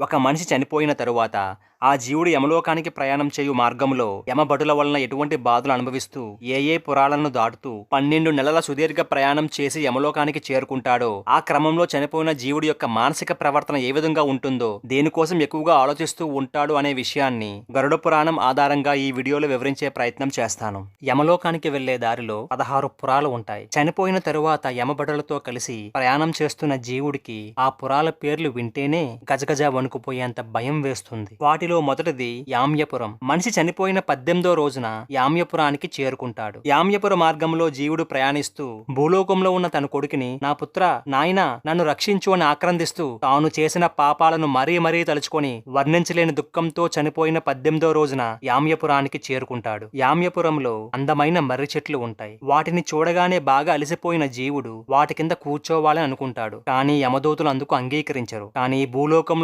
ఒక మనిషి చనిపోయిన తరువాత ఆ జీవుడు యమలోకానికి ప్రయాణం చేయు మార్గంలో యమభటుల వలన ఎటువంటి బాధలు అనుభవిస్తూ ఏ ఏ పురాలను దాటుతూ పన్నెండు నెలల సుదీర్ఘ ప్రయాణం చేసి యమలోకానికి చేరుకుంటాడో ఆ క్రమంలో చనిపోయిన జీవుడి యొక్క మానసిక ప్రవర్తన ఏ విధంగా ఉంటుందో దేనికోసం ఎక్కువగా ఆలోచిస్తూ ఉంటాడు అనే విషయాన్ని గరుడ పురాణం ఆధారంగా ఈ వీడియోలో వివరించే ప్రయత్నం చేస్తాను. యమలోకానికి వెళ్ళే దారిలో పదహారు పురాలు ఉంటాయి. చనిపోయిన తరువాత యమభటులతో కలిసి ప్రయాణం చేస్తున్న జీవుడికి ఆ పురాల పేర్లు వింటేనే గజగజ వణుకుపోయేంత భయం వేస్తుంది. వాటిలో మొదటిది యామ్యపురం. మనిషి చనిపోయిన పద్దెనిమిదో రోజున యామ్యపురానికి చేరుకుంటాడు. యామ్యపుర మార్గంలో జీవుడు ప్రయాణిస్తూ భూలోకంలో ఉన్న తన కొడుకుని నా పుత్ర నాయన నన్ను రక్షించు అని ఆక్రందిస్తూ తాను చేసిన పాపాలను మరీ మరీ తలుచుకొని వర్ణించలేని దుఃఖంతో చనిపోయిన పద్దెనిమిదో రోజున యామ్యపురానికి చేరుకుంటాడు. యామ్యపురంలో అందమైన మర్రి చెట్లు ఉంటాయి. వాటిని చూడగానే బాగా అలసిపోయిన జీవుడు వాటి కింద కూర్చోవాలని అనుకుంటాడు. కానీ యమదూతులు అందుకు అంగీకరించరు. కానీ భూలోకంలో